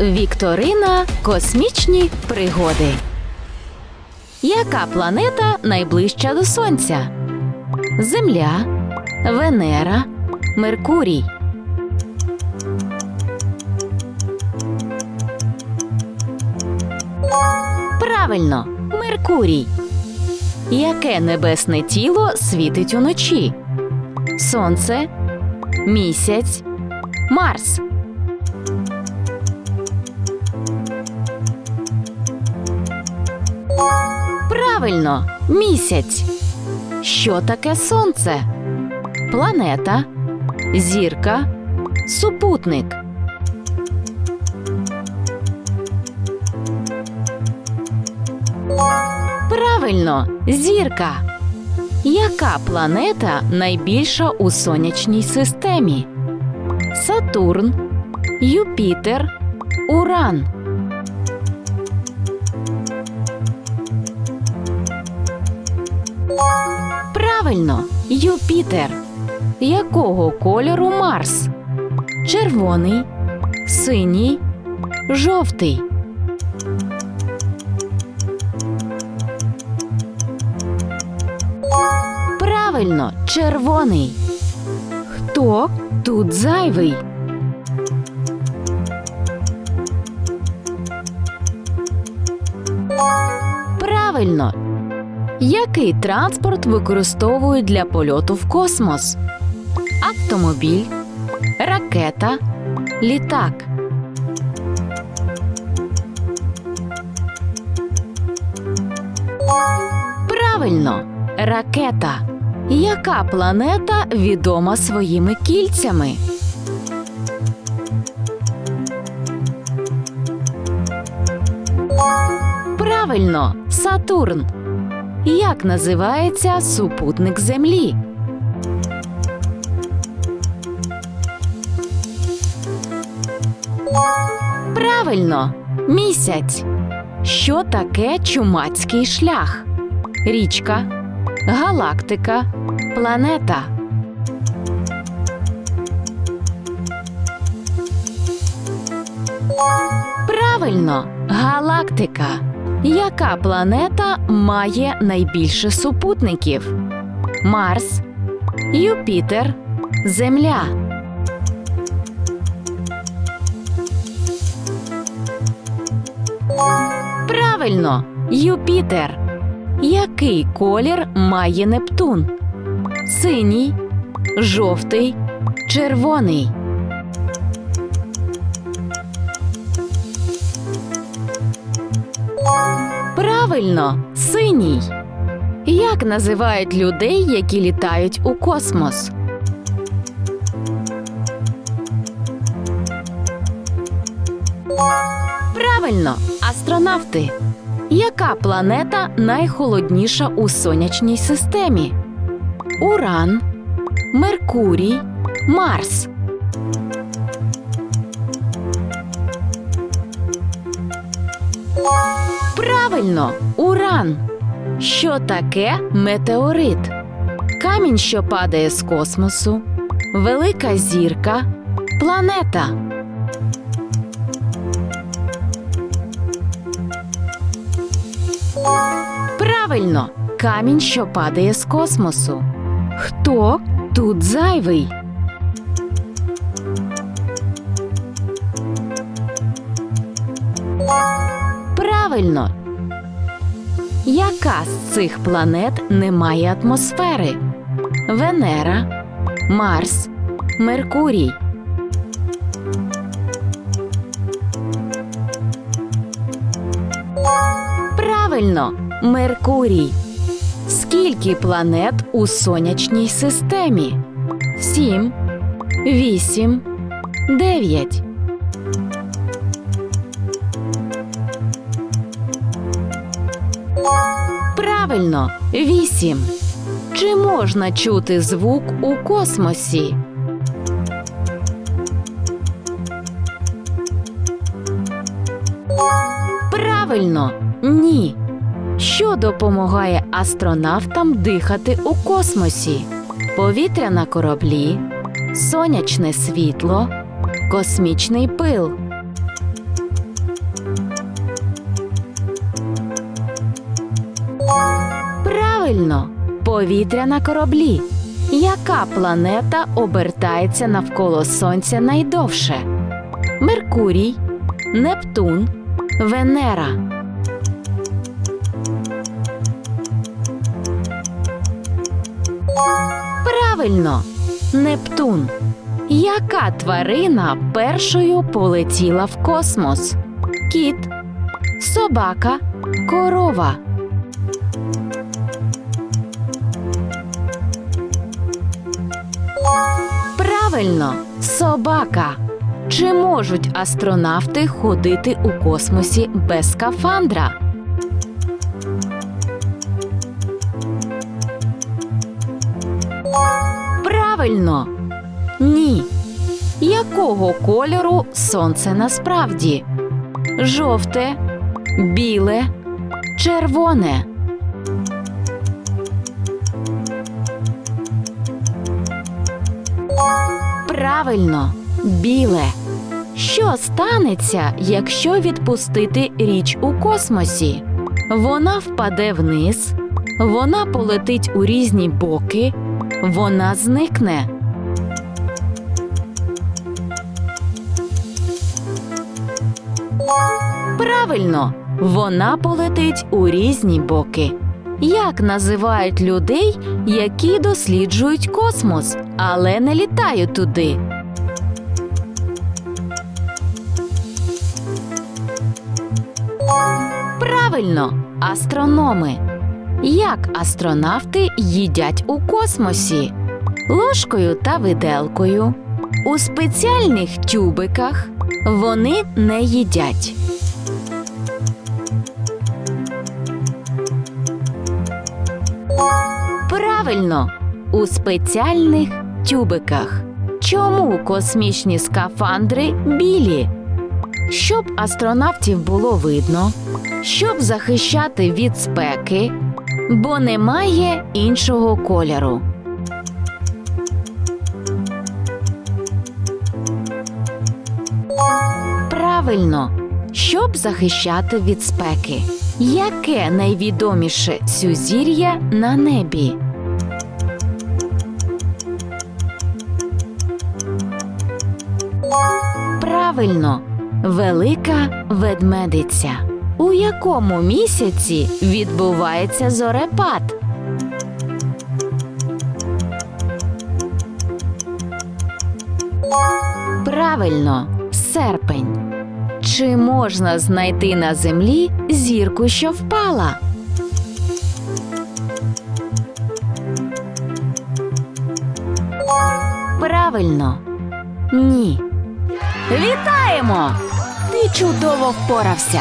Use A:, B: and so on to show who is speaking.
A: Вікторина Космічні пригоди. Яка планета найближча до Сонця? Земля, Венера, Меркурій. Правильно, Меркурій. Яке небесне тіло світить уночі? Сонце, місяць, Марс. Правильно, місяць. Що таке сонце? Планета, зірка, супутник. Правильно, зірка. Яка планета найбільша у сонячній системі? Сатурн, Юпітер, Уран. Правильно, Юпітер. Якого кольору Марс? Червоний, синій, жовтий. Правильно, червоний. Хто тут зайвий? Правильно. Який транспорт використовують для польоту в космос? Автомобіль, ракета, літак. Правильно, ракета. Яка планета відома своїми кільцями? Правильно, Сатурн. Як називається супутник Землі? Правильно, місяць. Що таке чумацький шлях? Річка, галактика, планета. Правильно, галактика. Яка планета має найбільше супутників? Марс, Юпітер, Земля. Правильно, Юпітер. Який колір має Нептун? Синій, жовтий, червоний. Правильно, синій. Як називають людей, які літають у космос? Правильно, астронавти. Яка планета найхолодніша у сонячній системі? Уран, Меркурій, Марс. Правильно, уран. Що таке метеорит? Камінь, що падає з космосу, велика зірка, планета. Правильно, камінь, що падає з космосу. Хто тут зайвий? Правильно. Яка з цих планет не має атмосфери? Венера, Марс, Меркурій. Правильно, Меркурій. Скільки планет у сонячній системі? Сім, вісім, дев'ять. Правильно, вісім. Чи можна чути звук у космосі? Правильно, ні. Що допомагає астронавтам дихати у космосі? Повітря на кораблі, сонячне світло, космічний пил. Правильно, повітря на кораблі. Яка планета обертається навколо Сонця найдовше? Меркурій, Нептун, Венера. Правильно, Нептун. Яка тварина першою полетіла в космос? Кіт, собака, корова. Правильно, собака. Чи можуть астронавти ходити у космосі без скафандра? Правильно. Ні. Якого кольору сонце насправді? Жовте, біле, червоне. Правильно, біле. Що станеться, якщо відпустити річ у космосі? Вона впаде вниз, вона полетить у різні боки, вона зникне. Правильно, вона полетить у різні боки. Як називають людей, які досліджують космос, але не літають туди? Правильно, астрономи. Як астронавти їдять у космосі? Ложкою та виделкою. У спеціальних тюбиках вони не їдять. Правильно, у спеціальних тюбиках. Чому космічні скафандри білі? Щоб астронавтів було видно, щоб захищати від спеки, бо немає іншого кольору. Правильно, щоб захищати від спеки. Яке найвідоміше сюзір'я на небі? Правильно, велика ведмедиця. У якому місяці відбувається зорепад? Правильно, серпень. Чи можна знайти на землі зірку, що впала? Правильно. Ні. Вітаємо! Ти чудово впорався.